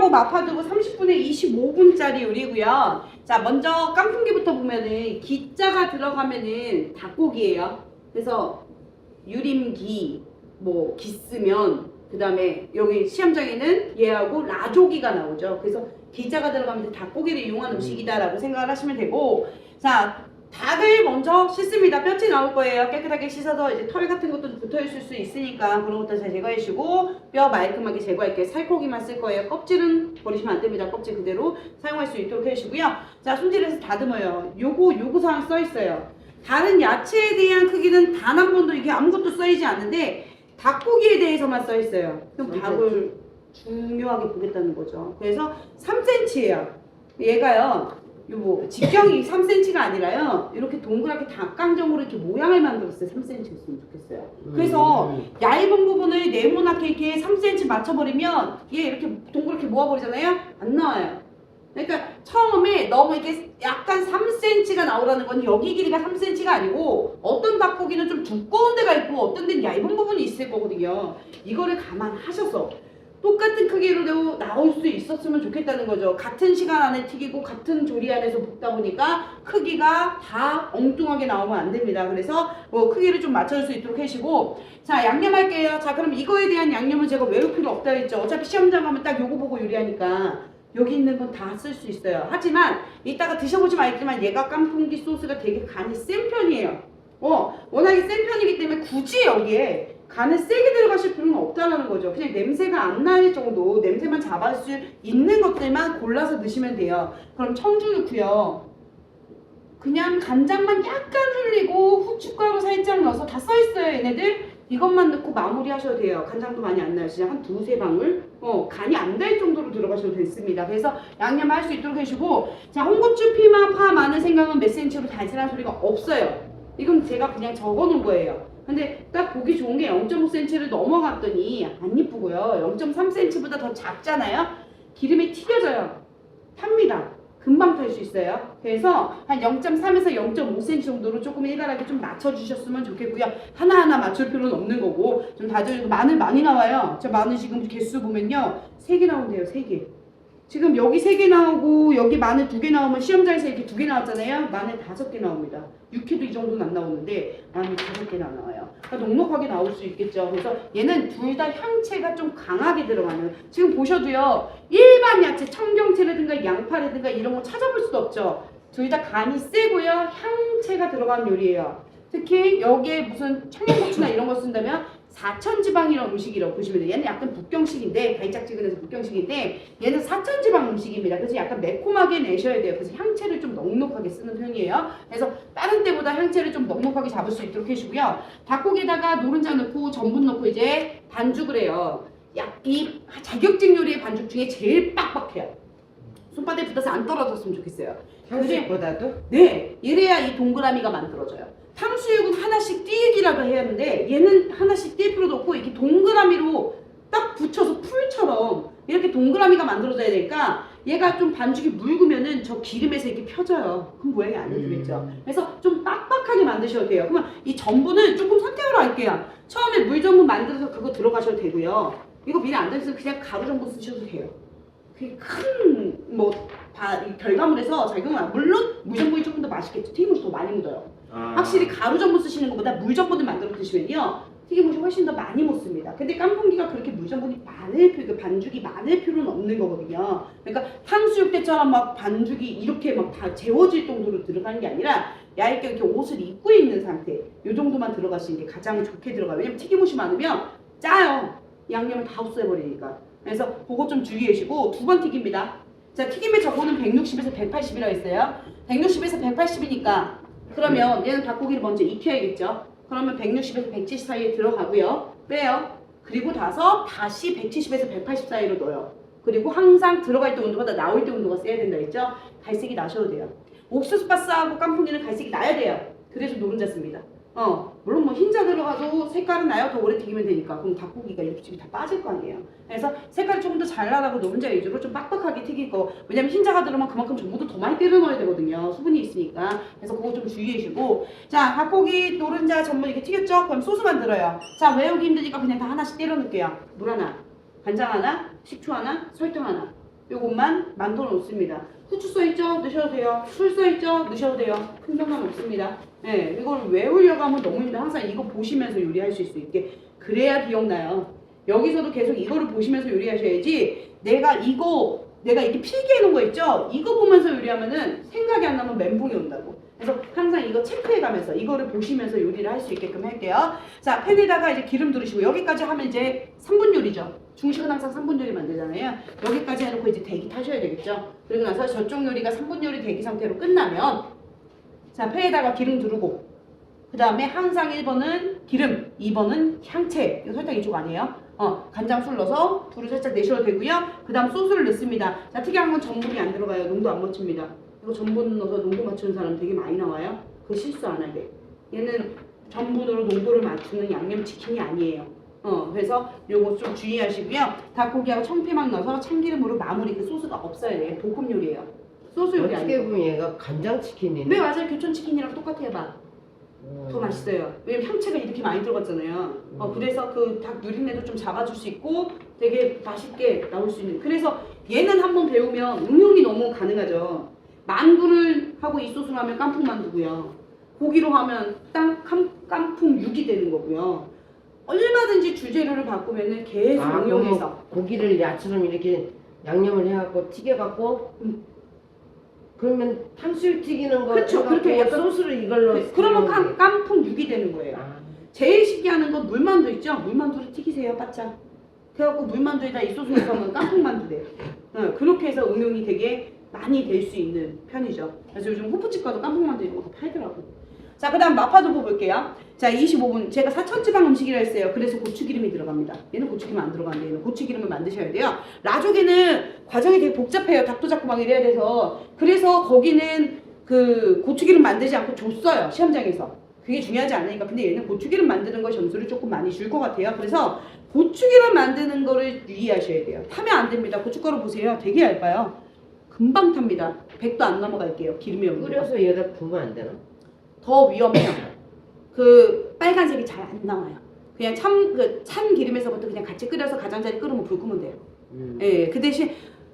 요리하고 마파두부 30분에 25분짜리 요리고요. 자, 먼저 깐풍기부터 보면은 기자가 들어가면은 닭고기예요. 그래서 유림기, 뭐 기스면, 그 다음에 여기 시험장에는 얘하고 라조기가 나오죠. 그래서 기자가 들어가면 닭고기를 이용한 음식이다라고 생각을 하시면 되고, 자 닭을 먼저 씻습니다. 뼈치 나올 거예요. 깨끗하게 씻어서 이제 털 같은 것도 붙어 있을 수 있으니까 그런 것도 잘 제거해 주고 뼈 말끔하게 제거할게요. 살코기만 쓸 거예요. 껍질은 버리시면 안 됩니다. 껍질 그대로 사용할 수 있도록 해주시고요. 자 손질해서 다듬어요. 요거 요구 사항 써 있어요. 다른 야채에 대한 크기는 단 한 번도 이게 아무것도 써있지 않는데 닭고기에 대해서만 써 있어요. 그럼 삼 닭을 중요하게 보겠다는 거죠. 그래서 3cm예요. 얘가요. 요뭐 직경이 3cm가 아니라요. 이렇게 동그랗게 닭강정으로 이렇게 모양을 만들었어요. 3cm였으면 좋겠어요. 그래서 음. 얇은 부분을 네모나게 이렇게 3cm 맞춰버리면 얘 이렇게 동그랗게 모아버리잖아요? 안 나와요. 그러니까 처음에 너무 이렇게 약간 3cm가 나오라는 건 여기 길이가 3cm가 아니고 어떤 닭고기는 좀 두꺼운 데가 있고 어떤 데는 얇은 부분이 있을 거거든요. 이거를 감안하셔서 똑같은 크기로 나올 수 있었으면 좋겠다는 거죠. 같은 시간 안에 튀기고 같은 조리 안에서 볶다 보니까 크기가 다 엉뚱하게 나오면 안 됩니다. 그래서 뭐 크기를 좀 맞춰줄 수 있도록 해주시고 자 양념할게요. 자 그럼 이거에 대한 양념은 제가 외울 필요 없다 했죠. 어차피 시험장 가면 딱 요거 보고 요리하니까 여기 있는 건 다 쓸 수 있어요. 하지만 이따가 드셔보시면 알겠지만 얘가 깐풍기 소스가 되게 간이 센 편이에요. 어 워낙에 센 편이기 때문에 굳이 여기에 간을 세게 들어가실 필요는 없다라는 거죠. 그냥 냄새가 안 날 정도 냄새만 잡을 수 있는 것들만 골라서 넣으시면 돼요. 그럼 청주 넣고요. 그냥 간장만 약간 흘리고 후춧가루 살짝 넣어서 다 써있어요 얘네들. 이것만 넣고 마무리 하셔도 돼요. 간장도 많이 안 진짜 한 두세 방울? 어 간이 안 될 정도로 들어가셔도 됐습니다. 그래서 양념 할 수 있도록 해주고. 자 홍고추 피마 파 마늘 생강은 몇 센치로 달달한 소리가 없어요. 이건 제가 그냥 적어 놓은 거예요 근데 딱 보기 좋은 게 0.5cm를 넘어갔더니 안 이쁘고요 0.3cm보다 더 작잖아요 기름이 튀겨져요 탑니다 금방 탈 수 있어요. 그래서 한 0.3에서 0.5cm 정도로 조금 일갈하게 좀 맞춰주셨으면 좋겠고요. 하나하나 맞출 필요는 없는 거고 좀 다져주고 마늘 많이 나와요. 저 마늘 지금 개수 보면요. 3개 나온대요. 3개. 지금 여기 3개 나오고 여기 마늘 2개 나오면 시험장에서 이렇게 2개 나왔잖아요. 마늘 5개 나옵니다. 6회도 이 정도는 안 나오는데 마늘 5개나 나와요. 그러니까 넉넉하게 나올 수 있겠죠. 그래서 얘는 둘 다 향채가 좀 강하게 들어가는 지금 보셔도요. 일반 야채 청경채라든가 양파라든가 이런 거 찾아볼 수도 없죠. 둘 다 간이 세고요. 향채가 들어간 요리예요. 특히 여기에 무슨 청양고추나 이런 거 쓴다면 사천지방이라는 음식이라고 보시면 돼요. 얘는 약간 북경식인데 달짝지근해서 북경식인데 얘는 사천지방 음식입니다. 그래서 약간 매콤하게 내셔야 돼요. 그래서 향채를 좀 넉넉하게 쓰는 편이에요. 그래서 다른 때보다 향채를 좀 넉넉하게 잡을 수 있도록 해주고요. 닭고기에다가 노른자 넣고 전분 넣고 이제 반죽을 해요. 약, 이 자격증 요리의 반죽 중에 제일 빡빡해요. 손바닥에 붙어서 안 떨어졌으면 좋겠어요. 탕수육보다도 네, 이래야 이 동그라미가 만들어져요. 탕수육은 하나씩 띄기라도 해야 하는데 얘는 하나씩 띄일 필요도 없고 이렇게 동그라미로 딱 붙여서 풀처럼 이렇게 동그라미가 만들어져야 되니까 얘가 좀 반죽이 묽으면은 저 기름에서 이렇게 펴져요. 그럼 모양이 안 예쁘겠죠. 그래서 좀 빡빡하게 만드셔도 돼요. 그러면 이 전분을 조금 선택으로 할게요. 처음에 물 전분 만들어서 그거 들어가셔도 되고요. 이거 미리 안 되면 그냥 가루 전분 쓰셔도 돼요. 그게 큰뭐 결과물에서 작용은 물론 무전분이 조금 더 맛있겠죠. 튀김옷이 더 많이 묻어요. 아. 확실히 가루 전분 쓰시는 것보다 물 전분을 만들어 드시면요 튀김옷이 훨씬 더 많이 묻습니다. 근데 깐풍기가 그렇게 물 전분이 많을 필요, 그 반죽이 많을 필요는 없는 거거든요. 그러니까 탕수육 때처럼 막 반죽이 이렇게 막 다 재워질 정도로 들어가는 게 아니라 얇게 이렇게 옷을 입고 있는 상태 이 정도만 들어가시는 게 가장 좋게 들어가요. 왜냐면 튀김옷이 많으면 짜요. 양념을 다 흡수해버리니까. 그래서 그거 좀 주의하시고 두 번 튀깁니다. 자 튀김의 저고는 160에서 180이라고 했어요. 160에서 180이니까 그러면 얘는 닭고기를 먼저 익혀야겠죠. 그러면 160에서 170 사이에 들어가고요. 빼요. 그리고 나서 다시 170에서 180 사이로 넣어요. 그리고 항상 들어가 있던 온도보다 나올 때 온도가 세야 된다 했죠. 갈색이 나셔도 돼요. 옥수수 바스하고 깐풍기는 갈색이 나야 돼요. 그래서 노른자 씁니다. 어, 물론 뭐 흰자 들어가도 색깔은 나요. 더 오래 튀기면 되니까. 그럼 닭고기가 육즙이 다 빠질 거 아니에요. 그래서 색깔이 조금 더 잘 나라고 노른자 위주로 좀 빡빡하게 거. 왜냐면 흰자가 들어가면 그만큼 전부도 더 많이 때려 넣어야 되거든요. 수분이 있으니까. 그래서 그거 좀 주의하시고. 자, 닭고기 노른자 전분 이렇게 튀겼죠? 그럼 소스 만들어요. 자, 외우기 힘드니까 그냥 다 하나씩 때려 넣을게요. 물 하나, 간장 하나, 식초 하나, 설탕 하나. 요것만 만들어 놓습니다. 후추 써있죠? 넣으셔도 돼요. 술 써있죠? 넣으셔도 돼요. 큰 상관 없습니다. 예, 이걸 외우려고 하면 너무 힘들어. 항상 이거 보시면서 요리하실 수 있게. 그래야 기억나요. 여기서도 계속 이거를 보시면서 요리하셔야지 내가 이거 내가 이렇게 필기해 놓은 거 있죠? 이거 보면서 요리하면은 생각이 안 나면 멘붕이 온다고. 그래서 항상 이거 체크해 가면서 이거를 보시면서 요리를 할 수 있게끔 할게요. 자, 팬에다가 이제 기름 두르시고 여기까지 하면 이제 3분 요리죠. 중식은 항상 3분 요리 만들잖아요. 여기까지 해놓고 이제 대기 타셔야 되겠죠. 그리고 나서 저쪽 요리가 3분 요리 대기 상태로 끝나면 자, 팬에다가 기름 두르고 그 다음에 항상 1번은 기름, 2번은 향채. 이거 설탕 이쪽 아니에요? 어, 간장 술 넣어서 불을 살짝 내셔도 되고요. 그 다음 소스를 넣습니다. 자, 특이한 건 전분이 안 들어가요. 농도 안 맞춥니다. 이거 전분 넣어서 농도 맞추는 사람 되게 많이 나와요. 그거 실수 안 하게. 얘는 전분으로 농도를 맞추는 양념치킨이 아니에요. 어, 그래서 요거 좀 주의하시고요. 닭고기하고 청피망 넣어서 참기름으로 마무리 그 소스가 없어야 돼요. 볶음 요리예요. 소스 요리 어떻게 아니고. 보면 얘가 간장 치킨이네. 네, 맞아요. 교촌 치킨이랑 똑같아요, 봐. 음. 더 맛있어요. 왜냐면 향채가 이렇게 많이 들어갔잖아요. 어, 음. 그래서 그 닭 누린내도 좀 잡아줄 수 있고 되게 맛있게 나올 수 있는. 그래서 얘는 한번 배우면 응용이 너무 가능하죠. 만두를 하고 이 소스로 하면 깐풍 만두고요. 고기로 하면 땅 깐, 깐풍 육이 되는 거고요. 얼마든지 주재료를 바꾸면은 계속 아, 응용해서. 그러면 고기를 야처럼 이렇게 양념을 해갖고 튀겨갖고 음. 그러면 탕수육 튀기는 거 그쵸, 해갖고 그렇게 약간- 소스를 이걸로 그- 그러면 깐. 깐풍 육이 되는 거예요. 아, 제일 쉽게 하는 건 물만두 있죠? 물만두를 튀기세요, 바짝. 그래갖고 물만두에다 이 소스 하면 깐풍만두 돼요. 어, 그렇게 해서 응용이 되게 많이 될 수 있는 편이죠. 그래서 요즘 호프집 가도 깐풍만두 이런 거 팔더라고. 자, 그 다음 마파두부 볼게요. 자, 25분. 제가 사천지방 음식이라 했어요. 그래서 고추기름이 들어갑니다. 얘는 고추기름 안 들어가는데 얘는 고추기름을 만드셔야 돼요. 라조기는 과정이 되게 복잡해요. 닭도 잡고 막 이래야 돼서. 그래서 거기는 그 고추기름 만들지 않고 줬어요. 시험장에서. 그게 중요하지 않으니까. 근데 얘는 고추기름 만드는 거 점수를 조금 많이 줄 것 같아요. 그래서 고추기름 만드는 거를 유의하셔야 돼요. 타면 안 됩니다. 고춧가루 보세요. 되게 얇아요. 금방 탑니다. 100도 안 넘어갈게요. 기름이 없는 거. 끓여서 얘가 부으면 안 되나? 더 위험해요. 그 빨간색이 잘 안 나와요. 그냥 참 그 찬 기름에서부터 그냥 같이 끓여서 가장자리 끓으면 불 끄면 돼요. 음. 예, 그 대신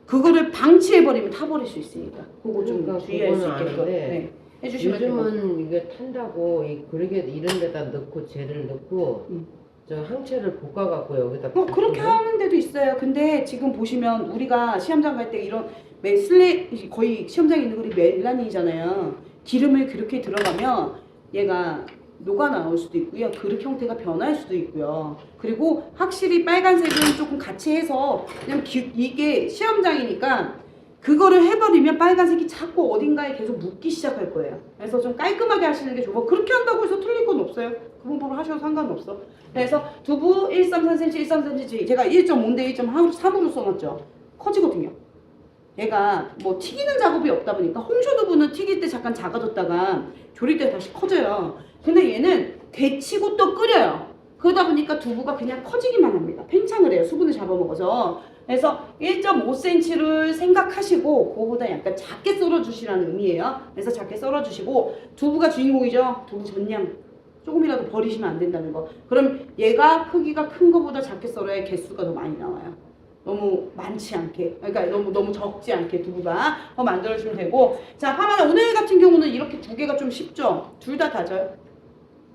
그거를 방치해 버리면 타버릴 수 있으니까 그거 좀 그러니까 주의할 수 그거는 있게끔 아는데 네, 해주시면 돼요. 요즘은 이게 탄다고 이 그러게 이런 데다 넣고 젤을 넣고 음. 저 항체를 볶아 갖고 여기다 뭐 그렇게. 하는 데도 있어요. 근데 지금 보시면 우리가 시험장 갈 때 이런 매 슬레 거의 시험장에 있는 거리 멜라닌이잖아요. 기름을 그렇게 들어가면 얘가 녹아 나올 수도 있고요. 그릇 형태가 변할 수도 있고요. 그리고 확실히 빨간색은 조금 같이 해서 그냥 기- 이게 시험장이니까 그거를 해버리면 빨간색이 자꾸 어딘가에 계속 묻기 시작할 거예요. 그래서 좀 깔끔하게 하시는 게 좋고 그렇게 한다고 해서 틀릴 건 없어요. 그 방법을 하셔도 상관없어. 그래서 두부 1.3cm, 1.3cm 제가 1.5대 1.3으로 써놨죠. 커지거든요. 얘가 뭐 튀기는 작업이 없다 보니까 홍쇼두부는 튀길 때 잠깐 작아졌다가 조릴 때 다시 커져요. 근데 얘는 데치고 또 끓여요. 그러다 보니까 두부가 그냥 커지기만 합니다. 팽창을 해요. 수분을 잡아먹어서. 그래서 1.5cm를 생각하시고 그거보다 약간 작게 썰어주시라는 의미예요. 그래서 작게 썰어주시고 두부가 주인공이죠. 두부 전량 조금이라도 버리시면 안 된다는 거. 그럼 얘가 크기가 큰 거보다 작게 썰어야 개수가 더 많이 나와요. 너무 많지 않게, 그러니까 너무 너무 적지 않게 두부가 더 만들어주면 되고. 자, 파마나 오늘 같은 경우는 이렇게 두 개가 좀 쉽죠. 둘 다 다져요.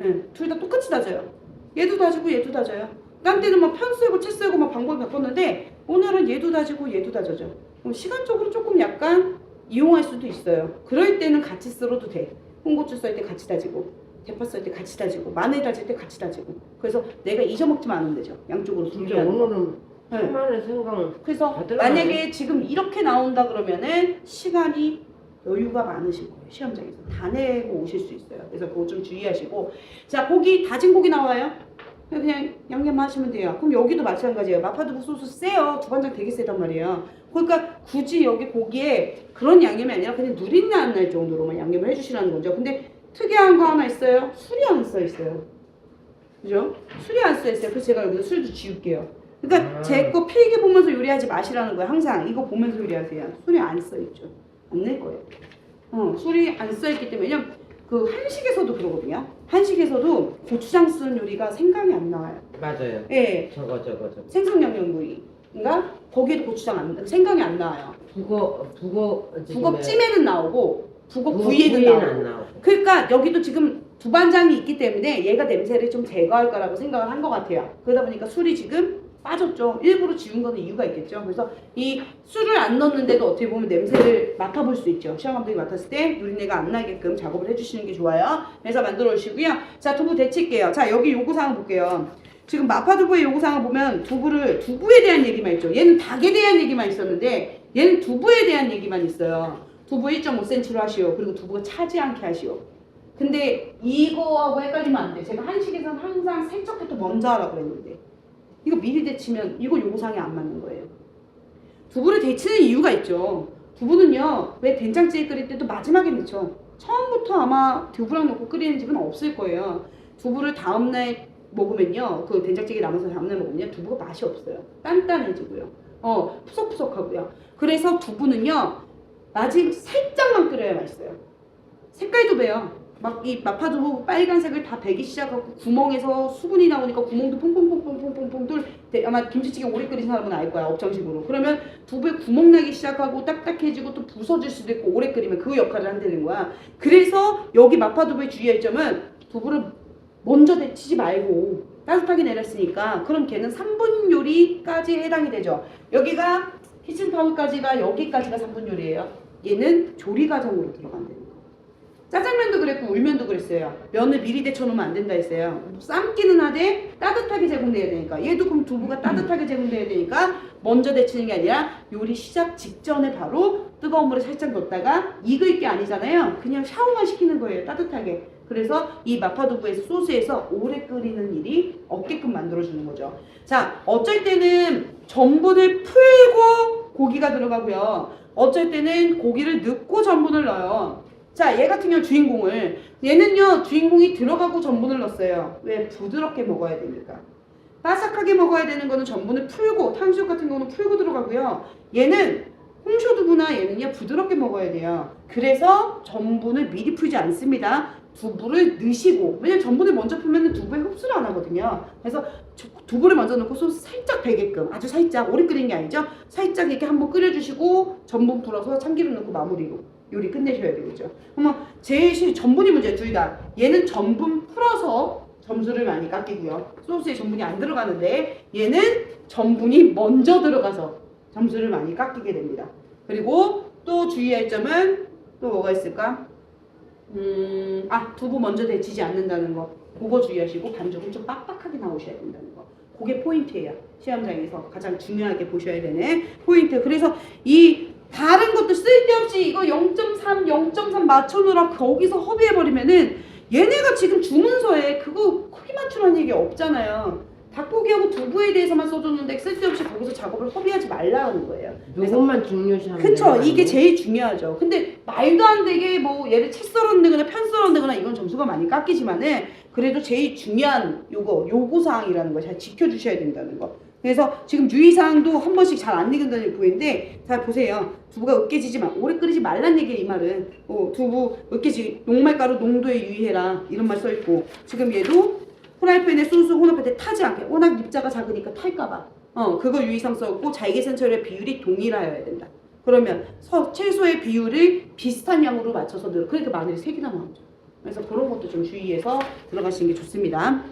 예, 둘다 똑같이 다져요. 얘도 다지고 얘도 다져요. 딴 때는 막 편 쓰고 채 쓰고 막 방법이 바꿨는데 오늘은 얘도 다지고 얘도 다져져. 그럼 시간적으로 조금 약간 이용할 수도 있어요. 그럴 때는 같이 썰어도 돼. 홍고추 썰 때 같이 다지고 대파 썰 때 같이 다지고 마늘 다질 때 같이 다지고. 그래서 내가 잊어먹지만 않으면 되죠. 양쪽으로 분리하는 거. 오늘은 네. 수많은 생강 그래서 다. 만약에 지금 이렇게 나온다 그러면은 시간이 여유가 많으신 거예요 시험장에서. 다 내고 오실 수 있어요. 그래서 그거 좀 주의하시고. 자 고기 다진 고기 나와요? 그냥 양념만 하시면 돼요. 그럼 여기도 마찬가지예요. 마파두부 소스 세요. 두반장 되게 세단 말이에요. 그러니까 굳이 여기 고기에 그런 양념이 아니라 그냥 누린내 안 날 정도로만 양념을 해주시라는 거죠. 근데 특이한 거 하나 있어요? 술이 안 써 있어요. 그죠? 술이 안 써 있어요. 그래서 제가 여기서 술도 지울게요 그러니까 아. 제거 필기 보면서 요리하지 마시라는 거예요. 항상 이거 보면서 요리하세요. 술이 안 써 있죠. 안 낼 거예요. 어, 술이 안 써 있기 때문에 그 한식에서도 그러거든요. 한식에서도 고추장 쓴 요리가 생각이 안 나와요. 맞아요. 예, 저거 저거 저거. 생선 양념구이인가 거기에도 고추장 안, 생강이 안 나와요. 북어 북어 지금 북업찜에는 나오고 북어 부위에는 나오고. 안 나오고. 그러니까 여기도 지금 두반장이 있기 때문에 얘가 냄새를 좀 제거할 거라고 생각을 한 것 같아요. 그러다 보니까 술이 지금 빠졌죠. 일부러 지운 거는 이유가 있겠죠. 그래서 이 술을 안 넣었는데도 어떻게 보면 냄새를 맡아볼 수 있죠. 시험 감독이 맡았을 때 누린내가 안 나게끔 작업을 해주시는 게 좋아요. 그래서 만들어 주시고요. 자 두부 데칠게요. 자 여기 요구사항 볼게요. 지금 마파두부의 요구사항을 보면 두부를 두부에 대한 얘기만 있죠. 얘는 닭에 대한 얘기만 있었는데 얘는 두부에 대한 얘기만 있어요. 두부 1.5cm로 하시오. 그리고 두부가 차지 않게 하시오. 근데 이거하고 헷갈리면 안 돼. 제가 한식에서는 항상 세척부터 먼저 하라 그랬는데 이거 미리 데치면 이거 요구사항이 안 맞는 거예요. 두부를 데치는 이유가 있죠. 두부는요 왜 된장찌개 끓일 때도 마지막에 넣죠. 처음부터 아마 두부랑 넣고 끓이는 집은 없을 거예요. 두부를 다음날 먹으면요 그 된장찌개 남아서 다음날 먹으면 두부가 맛이 없어요. 단단해지고요. 어 푸석푸석하고요. 그래서 두부는요 마지막 살짝만 끓여야 맛있어요. 색깔도 배요. 막 이 마파두부 빨간색을 다 배기 시작하고 구멍에서 수분이 나오니까 구멍도 퐁퐁퐁퐁퐁퐁퐁 뚫 네, 아마 김치찌개 오래 끓인 사람은 알 거야 업장식으로. 그러면 두부에 구멍 나기 시작하고 딱딱해지고 또 부서질 수도 있고 오래 끓이면 그 역할을 한다는 거야. 그래서 여기 마파두부의 주의할 점은 두부를 먼저 데치지 말고 따뜻하게 내렸으니까 그럼 걔는 3분 요리까지 해당이 되죠. 여기가 키친타올까지가 여기까지가 3분 요리예요. 얘는 조리 과정으로 들어간대요 짜장면도 그랬고 울면도 그랬어요. 면을 미리 데쳐놓으면 안 된다 했어요. 삶기는 하되 따뜻하게 제공돼야 되니까 얘도 그럼 두부가 따뜻하게 제공돼야 되니까 먼저 데치는 게 아니라 요리 시작 직전에 바로 뜨거운 물에 살짝 넣었다가 익을 게 아니잖아요. 그냥 샤워만 시키는 거예요. 따뜻하게. 그래서 이 마파두부에서 소스에서 오래 끓이는 일이 없게끔 만들어주는 거죠. 자, 어쩔 때는 전분을 풀고 고기가 들어가고요. 어쩔 때는 고기를 넣고 전분을 넣어요. 자, 얘 같은 경우 주인공을 얘는요 주인공이 들어가고 전분을 넣었어요. 왜 부드럽게 먹어야 되니까. 바삭하게 먹어야 되는 거는 전분을 풀고 탕수육 같은 경우는 풀고 들어가고요. 얘는 홍쇼두부나 얘는요 부드럽게 먹어야 돼요. 그래서 전분을 미리 풀지 않습니다. 두부를 넣으시고 왜냐면 전분을 먼저 풀면 두부에 흡수를 안 하거든요. 그래서 저- 두부를 먼저 넣고 소스 살짝 배게끔 아주 살짝 오래 끓인 게 아니죠. 살짝 이렇게 한번 끓여주시고 전분 풀어서 참기름 넣고 마무리로 요리 끝내셔야 되겠죠. 그러면 실 전분이 문제예요 둘 다. 얘는 전분 풀어서 점수를 많이 깎이고요. 소스에 전분이 안 들어가는데 얘는 전분이 먼저 들어가서 점수를 많이 깎이게 됩니다. 그리고 또 주의할 점은 또 뭐가 있을까? 음, 아 두부 먼저 데치지 않는다는 거. 그거 주의하시고 반죽은 좀 빡빡하게 나오셔야 된다는 거. 그게 포인트예요. 시험장에서 가장 중요하게 보셔야 되는 포인트. 그래서 이 다른 것도 쓸데없이 이거 0.3, 0.3 맞춰놓으라 거기서 허비해버리면은 얘네가 지금 주문서에 그거 크기 맞추라는 얘기 없잖아요. 닭고기하고 두부에 대해서만 써줬는데 쓸데없이 거기서 작업을 허비하지 말라는 거예요. 요것만 중요시하면 그쵸 되는 이게? 제일 중요하죠 근데 말도 안 되게 뭐 얘를 채 썰었는거나 편 썰었는거나 이건 점수가 많이 깎이지만은 그래도 제일 중요한 요거 요구사항이라는 걸 잘 지켜주셔야 된다는 거 그래서 지금 유의사항도 한 번씩 잘 안 익은다는 보이는데 잘 보세요 두부가 으깨지지 마 오래 끓이지 말란 얘기예요 이 말은 어, 두부 으깨지 녹말가루 농도에 유의해라 이런 말 써있고 지금 얘도 프라이팬에 소스 혼합할 때 타지 않게 워낙 입자가 작으니까 탈까봐 어 그거 유의사항 써있고 잘게센처리의 비율이 동일하여야 된다 그러면 서, 채소의 비율을 비슷한 양으로 맞춰서 넣어. 그러니까 마늘이 세 개나 나오죠. 그래서 그런 것도 좀 주의해서 들어가시는 게 좋습니다.